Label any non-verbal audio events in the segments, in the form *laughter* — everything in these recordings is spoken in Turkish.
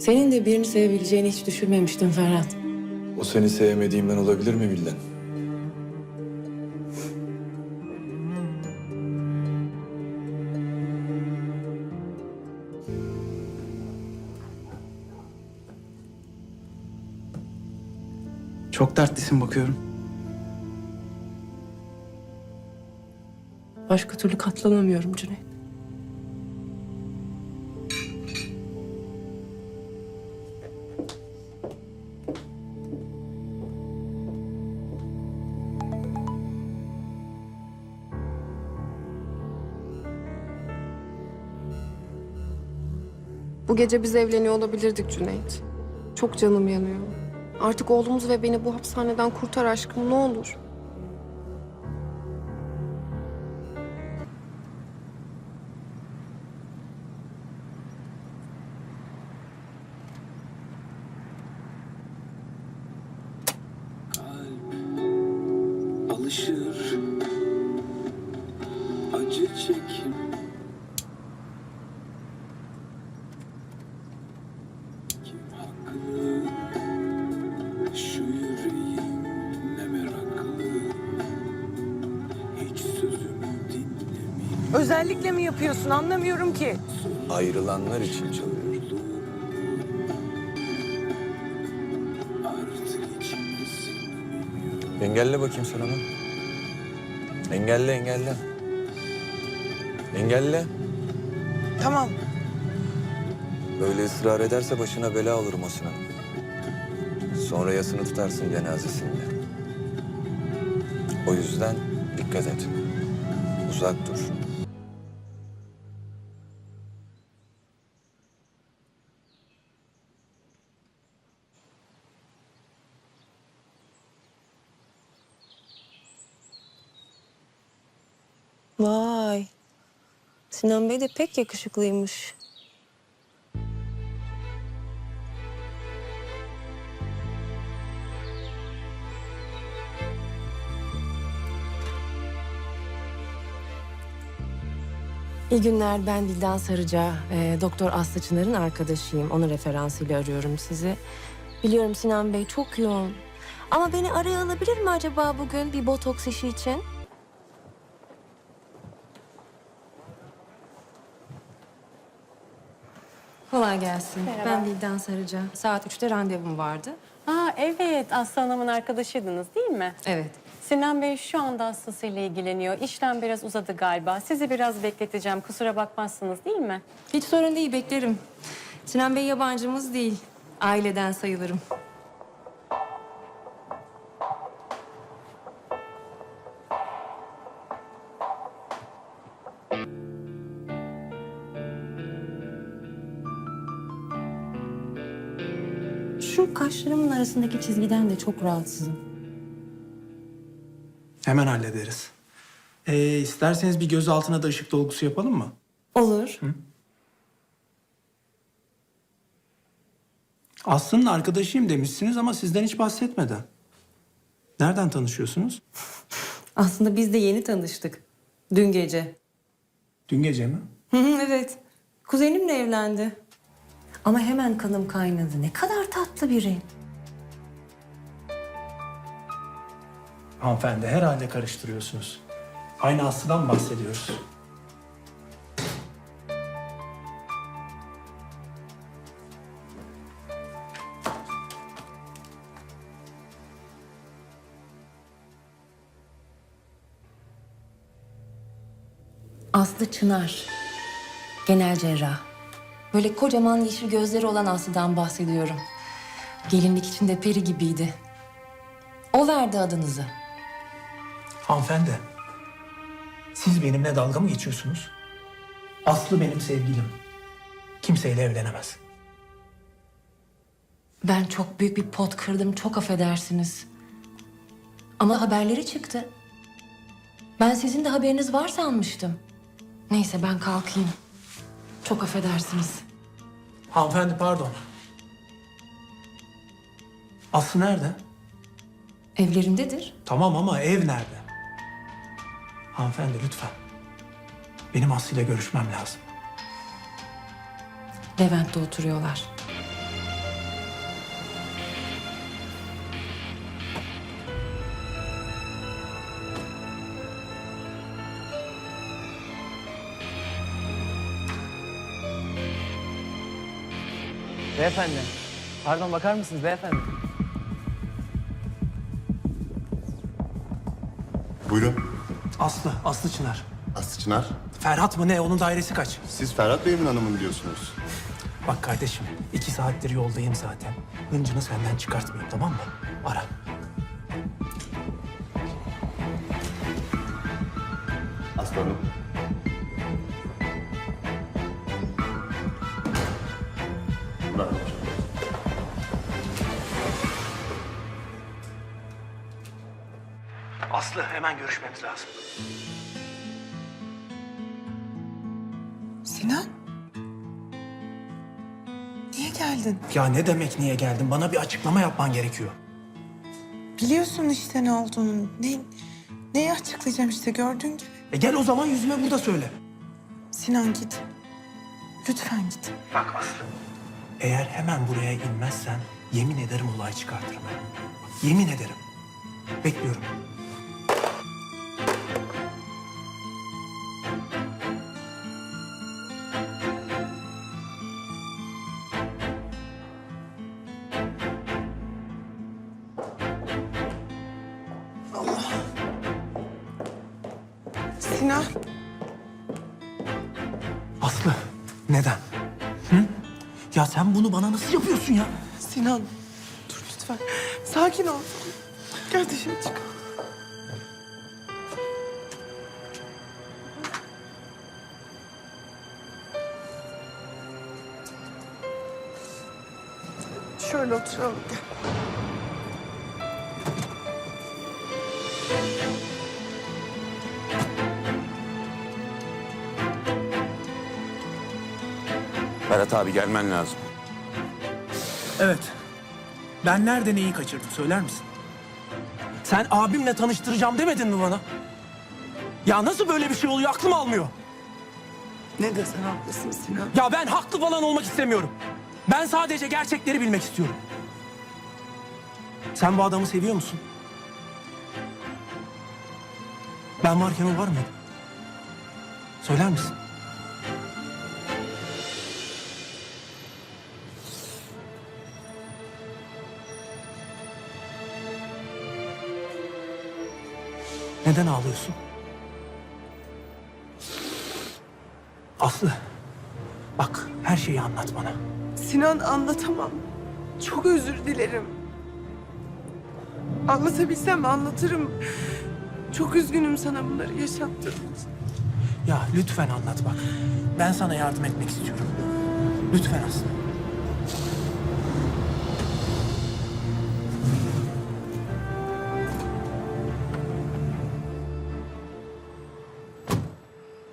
Senin de birini sevebileceğini hiç düşünmemiştim Ferhat. O seni sevmediğimden olabilir mi Bilden? Çok dertlisin bakıyorum. Başka türlü katlanamıyorum Cüneyt. Bu gece biz evleniyor olabilirdik Cüneyt. Çok canım yanıyor. Artık oğlumuz ve beni bu hapishaneden kurtar aşkım ne olur. alışır acı çekim Özellikle mi yapıyorsun anlamıyorum ki. Ayrılanlar için çalıyorum. Engelle bakayım sen onu. Engelle, engelle. Engelle. Tamam. Böyle ısrar ederse başına bela olurum o Sinan. Sonra yasını tutarsın cenazesinde. O yüzden dikkat et. Uzak dur. Sinan Bey de pek yakışıklıymış. İyi günler, ben Dildan Sarıca. Ee, Doktor Aslı Çınar'ın arkadaşıyım. Onun referansıyla arıyorum sizi. Biliyorum Sinan Bey çok yoğun. Ama beni araya alabilir mi acaba bugün bir botoks işi için? Kolay gelsin. Ben Dildan Sarıca. Saat 3'te randevum vardı. Aa evet Aslı Hanım'ın arkadaşıydınız değil mi? Evet. Sinan Bey şu anda hastasıyla ilgileniyor. İşlem biraz uzadı galiba. Sizi biraz bekleteceğim. Kusura bakmazsınız değil mi? Hiç sorun değil, beklerim. Sinan Bey yabancımız değil. Aileden sayılırım. Şu kaşlarımın arasındaki çizgiden de çok rahatsızım. Hemen hallederiz. Ee, isterseniz bir göz altına da ışık dolgusu yapalım mı? Olur. Aslı'nın arkadaşıyım demişsiniz ama sizden hiç bahsetmedi. Nereden tanışıyorsunuz? *laughs* Aslında biz de yeni tanıştık. Dün gece. Dün gece mi? Hı hı, evet. Kuzenimle evlendi. Ama hemen kanım kaynadı. Ne kadar tatlı biri. Hanımefendi herhalde karıştırıyorsunuz. Aynı Aslı'dan mı bahsediyoruz? Aslı Çınar. Genel cerrah. Böyle kocaman yeşil gözleri olan Aslı'dan bahsediyorum. Gelinlik içinde peri gibiydi. O verdi adınızı. Hanımefendi, siz benimle dalga mı geçiyorsunuz? Aslı benim sevgilim. Kimseyle evlenemez. Ben çok büyük bir pot kırdım. Çok affedersiniz. Ama haberleri çıktı. Ben sizin de haberiniz var sanmıştım. Neyse ben kalkayım. Çok affedersiniz. Hanımefendi pardon. Aslı nerede? Evlerindedir. Tamam ama ev nerede? Hanımefendi lütfen. Benim Aslı'yla görüşmem lazım. Levent'te oturuyorlar. Beyefendi. Pardon bakar mısınız beyefendi? Buyurun. Aslı, Aslı Çınar. Aslı Çınar. Ferhat mı ne? Onun dairesi kaç? Siz Ferhat Bey'in hanımın diyorsunuz. Bak kardeşim, iki saattir yoldayım zaten. Hıncını senden çıkartmayayım tamam mı? Ara. Aslı Aslı hemen görüşmemiz lazım. Sinan? Niye geldin? Ya ne demek niye geldin? Bana bir açıklama yapman gerekiyor. Biliyorsun işte ne olduğunu. Ne, neyi açıklayacağım işte gördüğün gibi. E gel o zaman yüzüme burada söyle. Sinan git. Lütfen git. Bak Aslı. Eğer hemen buraya inmezsen yemin ederim olay çıkartırım. Yemin ederim. Bekliyorum. Sinan. Aslı neden? Hı? Ya sen bunu bana nasıl yapıyorsun ya? Sinan. Dur lütfen. Sakin ol. Gel dışarı çık. Şöyle oturalım. Gel. Ferhat abi gelmen lazım. Evet. Ben nerede neyi kaçırdım söyler misin? Sen abimle tanıştıracağım demedin mi bana? Ya nasıl böyle bir şey oluyor aklım almıyor. Ne desen haklısın Sinan. Ya ben haklı falan olmak istemiyorum. Ben sadece gerçekleri bilmek istiyorum. Sen bu adamı seviyor musun? Ben varken o var mıydı? Söyler misin? Neden ağlıyorsun? Aslı, bak her şeyi anlat bana. Sinan anlatamam. Çok özür dilerim. Anlatabilsem anlatırım. Çok üzgünüm sana bunları yaşattığım için. Ya lütfen anlat bak. Ben sana yardım etmek istiyorum. Lütfen Aslı.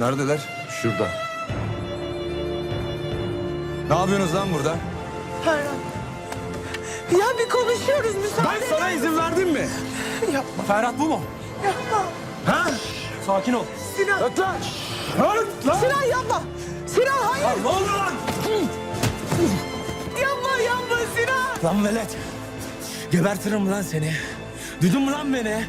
Neredeler? Şurada. Ne yapıyorsunuz lan burada? Ferhat. Ya bir konuşuyoruz müsaade. Ben sana izin verdim mi? Yapma. Ferhat bu mu? Yapma. Ha? Sakin ol. Sinan. Öt lan. Öt lan. Sinan yapma. Sinan hayır. Lan ne oluyor lan? Yapma yapma Sinan. Lan velet. Gebertirim lan seni. Duydun mu lan beni?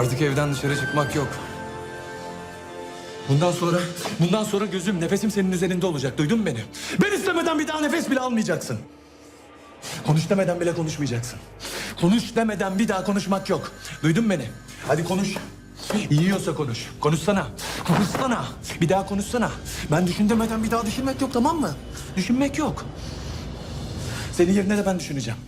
Artık evden dışarı çıkmak yok. Bundan sonra, bundan sonra gözüm, nefesim senin üzerinde olacak. Duydun mu beni? Ben istemeden bir daha nefes bile almayacaksın. Konuş demeden bile konuşmayacaksın. Konuş demeden bir daha konuşmak yok. Duydun mu beni? Hadi konuş. Yiyorsa konuş. Konuşsana. Konuşsana. Bir daha konuşsana. Ben düşün demeden bir daha düşünmek yok tamam mı? Düşünmek yok. Senin yerine de ben düşüneceğim.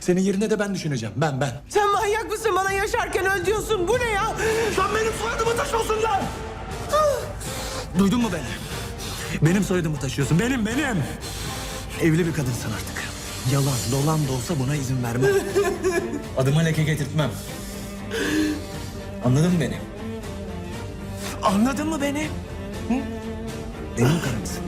Senin yerine de ben düşüneceğim. Ben ben. Sen manyak mısın bana yaşarken öl diyorsun. Bu ne ya? Sen benim soyadımı taşıyorsun lan! Duydun mu beni? Benim soyadımı taşıyorsun. Benim, benim. Evli bir kadınsın artık. Yalan, dolan da olsa buna izin vermem. *laughs* Adıma leke getirtmem. Anladın mı beni? Anladın mı beni? Hı? Benim karımsın.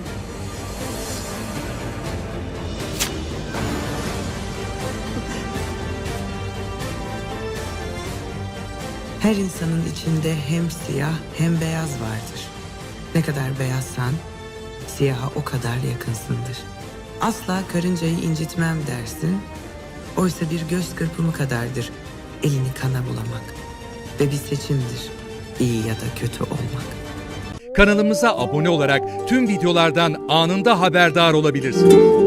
Her insanın içinde hem siyah hem beyaz vardır. Ne kadar beyazsan siyaha o kadar yakınsındır. Asla karıncayı incitmem dersin. Oysa bir göz kırpımı kadardır elini kana bulamak. Ve bir seçimdir iyi ya da kötü olmak. Kanalımıza abone olarak tüm videolardan anında haberdar olabilirsiniz.